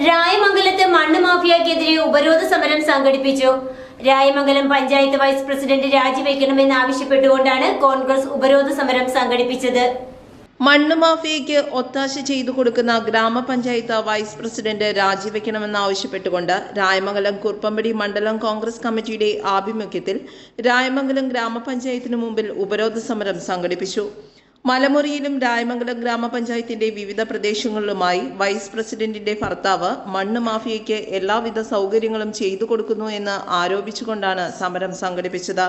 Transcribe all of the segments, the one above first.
രായമംഗലത്ത് മണ്ണ് മാഫിയക്കെതിരെ ഉപരോധ സമരം സംഘടിപ്പിച്ചു. രായമംഗലം പഞ്ചായത്ത് വൈസ് പ്രസിഡന്റ് രാജിവെക്കണമെന്ന് ആവശ്യപ്പെട്ടുകൊണ്ടാണ് കോൺഗ്രസ് ഉപരോധ സമരം സംഘടിപ്പിച്ചത്. മണ്ണ് മാഫിയയ്ക്ക് ഒത്താശ ചെയ്തു കൊടുക്കുന്ന ഗ്രാമപഞ്ചായത്ത് വൈസ് പ്രസിഡന്റ് രാജിവെക്കണമെന്നാവശ്യപ്പെട്ടുകൊണ്ട് രായമംഗലം കുർപ്പമ്പടി മണ്ഡലം കോൺഗ്രസ് കമ്മിറ്റിയുടെ ആഭിമുഖ്യത്തിൽ രായമംഗലം ഗ്രാമപഞ്ചായത്തിനു മുമ്പിൽ ഉപരോധ സമരം സംഘടിപ്പിച്ചു. മലമുറിയിലും രായമംഗലം ഗ്രാമപഞ്ചായത്തിന്റെ വിവിധ പ്രദേശങ്ങളിലുമായി വൈസ് പ്രസിഡന്റിന്റെ ഭർത്താവ് മണ്ണ് മാഫിയയ്ക്ക് എല്ലാവിധ സൗകര്യങ്ങളും ചെയ്തു കൊടുക്കുന്നു എന്ന് ആരോപിച്ചുകൊണ്ടാണ് സമരം സംഘടിപ്പിച്ചത്.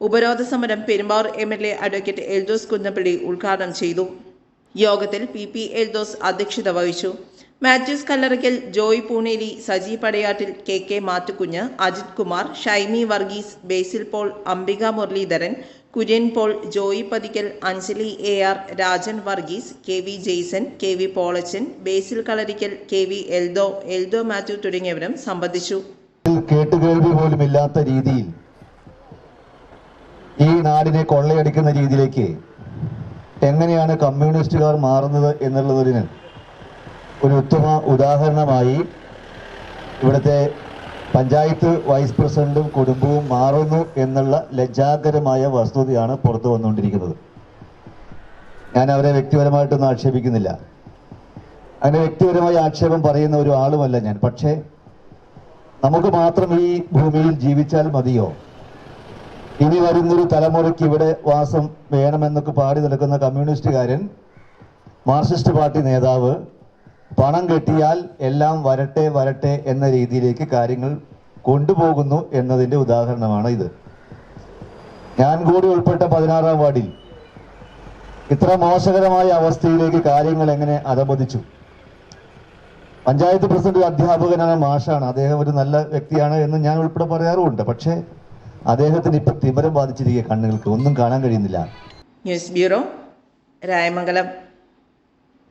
ഉപരോധ സമരം Perumbavoor M L A advocate Eldhose Kunnappally ഉദ്ഘാടനം ചെയ്തു. യോഗത്തിൽ പി പി എൽദോസ് അധ്യക്ഷത വഹിച്ചു. Mathews Kallarakkal Joy Puneli Saji Padayattil K K Mathukunju Ajith Kumar Shaimi Varghese Basil Paul Ambika Muralidharan Kurian Paul Joy Pathikkal Anjali A R Rajan Varghese K V Jaison K V Polachan Basil Kalarikkal K V Eldho Eldho Mathew തുടങ്ങിയവരും സംബന്ധിച്ചു. കേട്ടുകേൾവി പോലും ഇല്ലാത്ത രീതിയിൽ ഈ നാടിനെ കൊള്ളയടിക്കുന്ന രീതിയിലേക്ക് എങ്ങനെയാണ് കമ്മ്യൂണിസ്റ്റുകാർ മാറുന്നത് എന്നുള്ളതിന് ഒരു ഉത്തമ ഉദാഹരണമായി ഇവിടുത്തെ പഞ്ചായത്ത് വൈസ് പ്രസിഡന്റും കുടുംബവും മാറുന്നു എന്നുള്ള ലജ്ജാകരമായ വസ്തുതയാണ് പുറത്തു വന്നുകൊണ്ടിരിക്കുന്നത്. ഞാൻ അവരെ വ്യക്തിപരമായിട്ടൊന്നും ആക്ഷേപിക്കുന്നില്ല. അങ്ങനെ വ്യക്തിപരമായ ആക്ഷേപം പറയുന്ന ഒരു ആളുമല്ല ഞാൻ. പക്ഷേ നമുക്ക് മാത്രം ഈ ഭൂമിയിൽ ജീവിച്ചാൽ മതിയോ? ഇനി വരുന്നൊരു തലമുറയ്ക്ക് ഇവിടെ വാസം വേണമെന്നൊക്കെ പാടി നടക്കുന്ന കമ്മ്യൂണിസ്റ്റുകാരൻ മാർക്സിസ്റ്റ് പാർട്ടി നേതാവ് പണം കിട്ടിയാൽ എല്ലാം വരട്ടെ വരട്ടെ എന്ന രീതിയിലേക്ക് കാര്യങ്ങൾ കൊണ്ടുപോകുന്നു എന്നതിന്റെ ഉദാഹരണമാണ് ഇത്. ഞാൻ കൂടി ഉൾപ്പെട്ട പതിനാറാം വാർഡിൽ ഇത്ര മോശകരമായ അവസ്ഥയിലേക്ക് കാര്യങ്ങൾ എങ്ങനെ അധപതിച്ചു? പഞ്ചായത്ത് പ്രസിഡന്റ് അധ്യാപകനാണ് മാഷാണ്. അദ്ദേഹം ഒരു നല്ല വ്യക്തിയാണ് എന്ന് ഞാൻ ഉൾപ്പെടെ പറയാറുമുണ്ട്. പക്ഷേ അദ്ദേഹത്തിന് ഇപ്പൊ തിമരം ബാധിച്ചിരിക്കുക കണ്ണുകൾക്ക്. ഒന്നും കാണാൻ കഴിയുന്നില്ല. News bureau Rayamangalam.